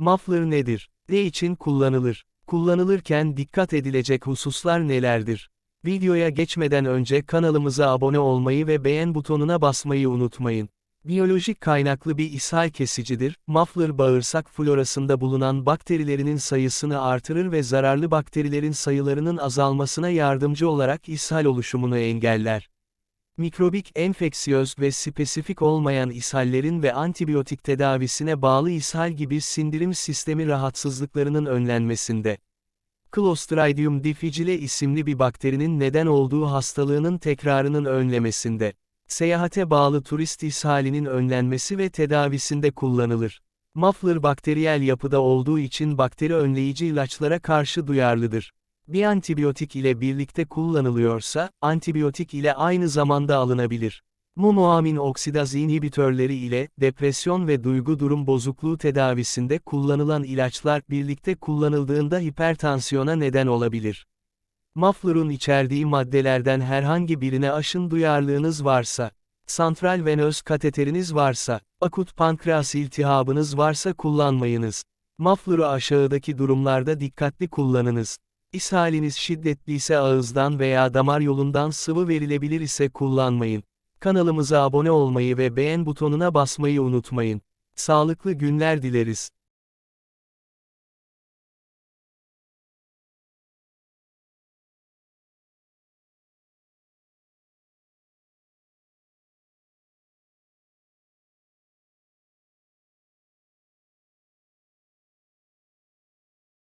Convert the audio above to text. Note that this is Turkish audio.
Muffler nedir? Ne için kullanılır? Kullanılırken dikkat edilecek hususlar nelerdir? Videoya geçmeden önce kanalımıza abone olmayı ve beğen butonuna basmayı unutmayın. Biyolojik kaynaklı bir ishal kesicidir, muffler bağırsak florasında bulunan bakterilerinin sayısını artırır ve zararlı bakterilerin sayılarının azalmasına yardımcı olarak ishal oluşumunu engeller. Mikrobik enfeksiyöz ve spesifik olmayan ishallerin ve antibiyotik tedavisine bağlı ishal gibi sindirim sistemi rahatsızlıklarının önlenmesinde. Clostridium difficile isimli bir bakterinin neden olduğu hastalığının tekrarının önlemesinde. Seyahate bağlı turist ishalinin önlenmesi ve tedavisinde kullanılır. Muffler bakteriyel yapıda olduğu için bakteri önleyici ilaçlara karşı duyarlıdır. Bir antibiyotik ile birlikte kullanılıyorsa, antibiyotik ile aynı zamanda alınabilir. Monoamin oksidaz inhibitörleri ile, depresyon ve duygu durum bozukluğu tedavisinde kullanılan ilaçlar birlikte kullanıldığında hipertansiyona neden olabilir. Muffler'un içerdiği maddelerden herhangi birine aşın duyarlılığınız varsa, santral venöz kateteriniz varsa, akut pankreas iltihabınız varsa kullanmayınız. Muffler'ı aşağıdaki durumlarda dikkatli kullanınız. İshaliniz şiddetliyse ağızdan veya damar yolundan sıvı verilebilir ise kullanmayın. Kanalımıza abone olmayı ve beğen butonuna basmayı unutmayın. Sağlıklı günler dileriz.